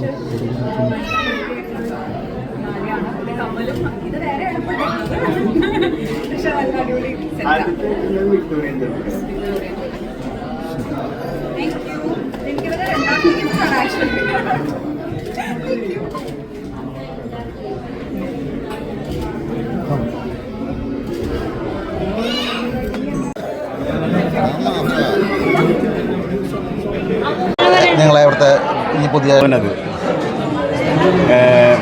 കുറച്ച് കമ്മലും ഇത് അടിപൊളി ഞങ്ങളെ അവിടുത്തെ പുതിയ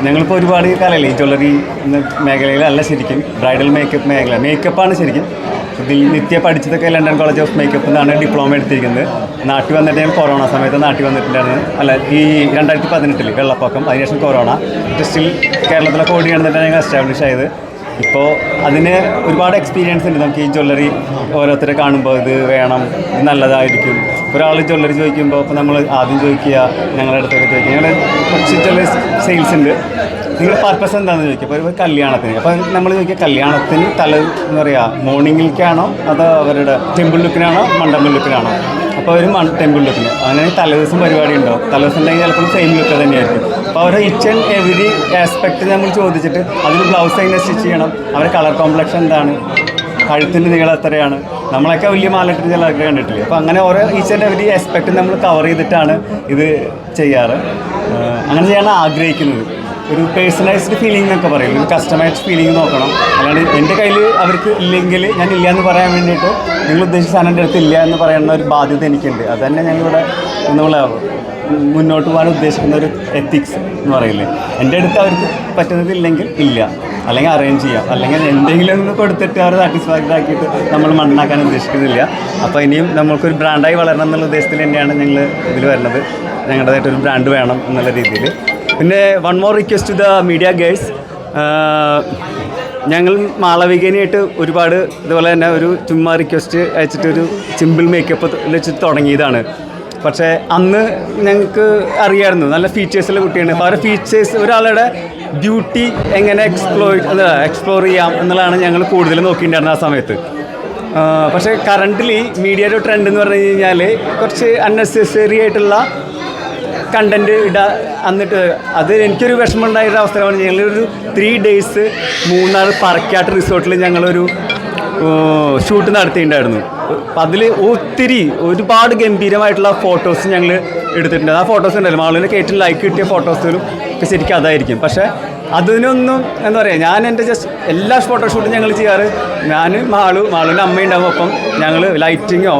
ഞങ്ങളിപ്പോൾ ഒരുപാട് കാലമല്ലേ ഈ ജ്വല്ലറി മേഖലയിലല്ല ശരിക്കും. ബ്രൈഡൽ മേക്കപ്പ് മേഖല. മേക്കപ്പാണ് ശരിക്കും. ഇതിൽ നിത്യ പഠിച്ചതൊക്കെ ലണ്ടൻ കോളേജ് ഓഫ് മേക്കപ്പ് എന്നാണ് ഡിപ്ലോമ എടുത്തിരിക്കുന്നത്. നാട്ടിൽ വന്നിട്ട് ഞാൻ കൊറോണ സമയത്ത് നാട്ടിൽ വന്നിട്ടുണ്ടായിരുന്നു. അല്ല ഈ രണ്ടായിരത്തി പതിനെട്ടിൽ വെള്ളപ്പൊക്കം അതിനുശേഷം കൊറോണ സ്റ്റിൽ കേരളത്തിലെ കോടി തന്നെ ഞങ്ങൾ എസ്റ്റാബ്ലിഷ് ആയത്. ഇപ്പോൾ അതിന് ഒരുപാട് എക്സ്പീരിയൻസ് ഉണ്ട്. നമുക്ക് ഈ ജ്വല്ലറി ഓരോരുത്തരെ കാണുമ്പോൾ ഇത് വേണം ഇത് നല്ലതായിരിക്കും. ഒരാൾ ജ്വല്ലറി ചോദിക്കുമ്പോൾ ഇപ്പോൾ നമ്മൾ ആദ്യം ചോദിക്കുക ഞങ്ങളുടെ അടുത്തൊക്കെ ചോദിക്കുക. ഞങ്ങളുടെ കുറച്ച് ജ്വല്ലറി സെയിൽസ് ഉണ്ട്. നിങ്ങളുടെ പർപ്പസ് എന്താണെന്ന് ചോദിക്കുക. അപ്പോൾ ഒരു കല്യാണത്തിന്. അപ്പോൾ നമ്മൾ ചോദിക്കുക കല്യാണത്തിന് തല എന്ന് പറയുക മോർണിംഗിലേക്കാണോ അതോ അവരുടെ ടെമ്പിൾ ലുക്കിനാണോ മണ്ഡപം ലുക്കിനാണോ അപ്പോൾ അവർ ടെമ്പിൾ ലുക്കിന് അങ്ങനെ തലേദിവസം പരിപാടി ഉണ്ടാവും തലേദിവസം ഉണ്ടെങ്കിൽ ചിലപ്പോൾ സെയിം ലുക്ക് തന്നെയായിരിക്കും. അപ്പോൾ അവരുടെ ഇച്ച് ആൻഡ് എവരി ആസ്പെക്ട് നമ്മൾ ചോദിച്ചിട്ട് അതിന് ബ്ലൗസ് എങ്ങനെ സ്റ്റിച്ച് ചെയ്യണം? അവരുടെ കളർ കോംപ്ലക്ഷൻ എന്താണ്? കഴുത്തിന്റെ നീളം എത്രയാണ്? നമ്മളൊക്കെ വലിയ മാലട്ടിന് ചിലർക്ക് കണ്ടിട്ടില്ലേ? അപ്പോൾ അങ്ങനെ ഓരോ ഈച്ച് ആൻഡ് എവരി ആസ്പെക്ട് നമ്മൾ കവർ ചെയ്തിട്ടാണ് ഇത് ചെയ്യാറ്. അങ്ങനെ ചെയ്യാൻ ആഗ്രഹിക്കുന്നത്. ഒരു പേഴ്സണലൈസ്ഡ് ഫീലിംഗ് എന്നൊക്കെ പറയും. ഒരു കസ്റ്റമൈസ്ഡ് ഫീലിംഗ് നോക്കണം. അല്ലാണ്ട് എന്റെ കയ്യിൽ അവർക്ക് ഇല്ലെങ്കിൽ ഞാൻ ഇല്ല എന്ന് പറയാൻ വേണ്ടിയിട്ട് നിങ്ങൾ ഉദ്ദേശിച്ച സാധനം എന്റെ അടുത്ത് ഇല്ല എന്ന് പറയുന്ന ഒരു ബാധ്യത എനിക്കുണ്ട്. അത് തന്നെ ഞങ്ങളിവിടെ നമ്മൾ മുന്നോട്ട് പോകാൻ ഉദ്ദേശിക്കുന്ന ഒരു എത്തിക്സ് എന്ന് പറയില്ലേ? എന്റെ അടുത്ത് അവർക്ക് പറ്റുന്നത് ഇല്ലെങ്കിൽ ഇല്ല. അല്ലെങ്കിൽ അറേഞ്ച് ചെയ്യാം. അല്ലെങ്കിൽ എന്തെങ്കിലും കൊടുത്തിട്ട് അവർ സാറ്റിസ്ഫാക്ഡ് ആക്കിയിട്ട് നമ്മൾ മണ്ണാക്കാൻ ഉദ്ദേശിക്കുന്നില്ല. അപ്പോൾ ഇനിയും നമുക്കൊരു ബ്രാൻഡായി വളരണം എന്നുള്ള ഉദ്ദേശത്തിൽ തന്നെയാണ് ഞങ്ങൾ ഇതിൽ വരുന്നത്. ഞങ്ങളുടേതായിട്ടൊരു ബ്രാൻഡ് വേണം എന്നുള്ള രീതിയിൽ. പിന്നെ one more request to the media girls ഞങ്ങൾ മാളവികേനയായിട്ട് ഒരുപാട് ഇതുപോലെ തന്നെ ഒരു ചുമ്മാ റിക്വസ്റ്റ് അയച്ചിട്ട് ഒരു സിമ്പിൾ മേക്കപ്പ് വെച്ച് തുടങ്ങിയതാണ്. പക്ഷേ അന്ന് ഞങ്ങൾക്ക് അറിയായിരുന്നു നല്ല ഫീച്ചേഴ്സുള്ള കുട്ടിയാണ്. അപ്പോൾ അവരുടെ ഫീച്ചേഴ്സ് ഒരാളുടെ ബ്യൂട്ടി എങ്ങനെ എക്സ്പ്ലോർ എക്സ്പ്ലോർ ചെയ്യാം എന്നുള്ളതാണ് ഞങ്ങൾ കൂടുതൽ നോക്കിയിട്ടുണ്ടായിരുന്നത് ആ സമയത്ത്. പക്ഷേ മീഡിയ മീഡിയയുടെ ട്രെൻഡ് എന്ന് പറഞ്ഞു കഴിഞ്ഞാൽ കുറച്ച് അൺനെസസറി ആയിട്ടുള്ള കണ്ടന്റ് ഇടാ എന്നിട്ട് അത് എനിക്കൊരു വിഷമം ഉണ്ടായ ഒരു അവസരമാണ് ഞങ്ങളൊരു ത്രീ ഡേയ്സ് മൂന്നാർ പറക്കാട്ട് റിസോർട്ടിൽ ഞങ്ങളൊരു ഷൂട്ട് നടത്തിയിട്ടുണ്ടായിരുന്നു. അപ്പം അതിൽ ഒത്തിരി ഒരുപാട് ഗംഭീരമായിട്ടുള്ള ഫോട്ടോസ് ഞങ്ങൾ എടുത്തിട്ടുണ്ട്. ആ ഫോട്ടോസ് ഉണ്ടല്ലോ. മാളിന് ഏറ്റവും ലൈക്ക് കിട്ടിയ ഫോട്ടോസിലും ഒക്കെ ശരിക്കും അതായിരിക്കും. പക്ഷേ അതിനൊന്നും എന്താ പറയുക ഞാൻ എന്റെ ജസ്റ്റ് എല്ലാ ഫോട്ടോഷൂട്ടും ഞങ്ങൾ ചെയ്യാറ് ഞാൻ മാളു മാളുവിന്റെ അമ്മയുണ്ടാവും. ഒപ്പം ഞങ്ങൾ ലൈറ്റിങ്ങോ